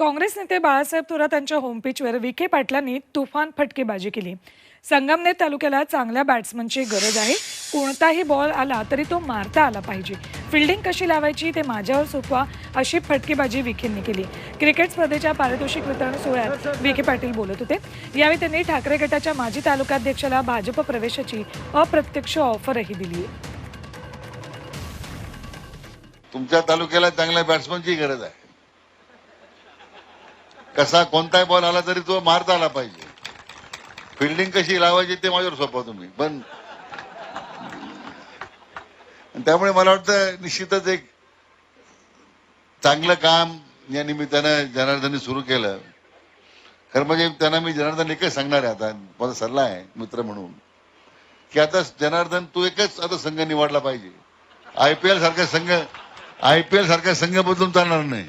काँग्रेस नेते बाळासाहेब थोरात यांच्या होमपिचवर विखे पाटलांनी तुफान फटकेबाजी केली. संगमनेर तालुक्याला चांगल्या बॅट्समनची गरज आहे. कोणताही बॉल आला तरी तो मारता आला पाहिजे. फिल्डिंग कशी लावायची ते माझ्यावर सोपवा अशी फटकेबाजी विखेंनी केली. क्रिकेट स्पर्धेच्या पारितोषिक वितरण सोहळ्यात विखे पाटील बोलत होते. यावेळी त्यांनी ठाकरे गटाच्या माजी तालुकाध्यक्षाला भाजप प्रवेशाची अप्रत्यक्ष ऑफरही दिली तुमच्या तालुक्याला चांगल्या बॅट्समनची गरज आहे. कसा कोणताही बॉल आला तरी तो मारता आला पाहिजे. फिल्डिंग कशी लावायची ते माझ्यावर सोपा तुम्ही. पण त्यामुळे मला वाटतं निश्चितच एक चांगलं काम या निमित्तानं जनार्दनने सुरू केलं. खरं म्हणजे त्यांना मी जनार्दन एकच सांगणार आहे आता. माझा सल्ला आहे मित्र म्हणून की आता जनार्दन तू एकच आता संघ निवडला पाहिजे. आय पी एल सारखा संघ आय पी एल सारखा संघ बदलून चालणार नाही.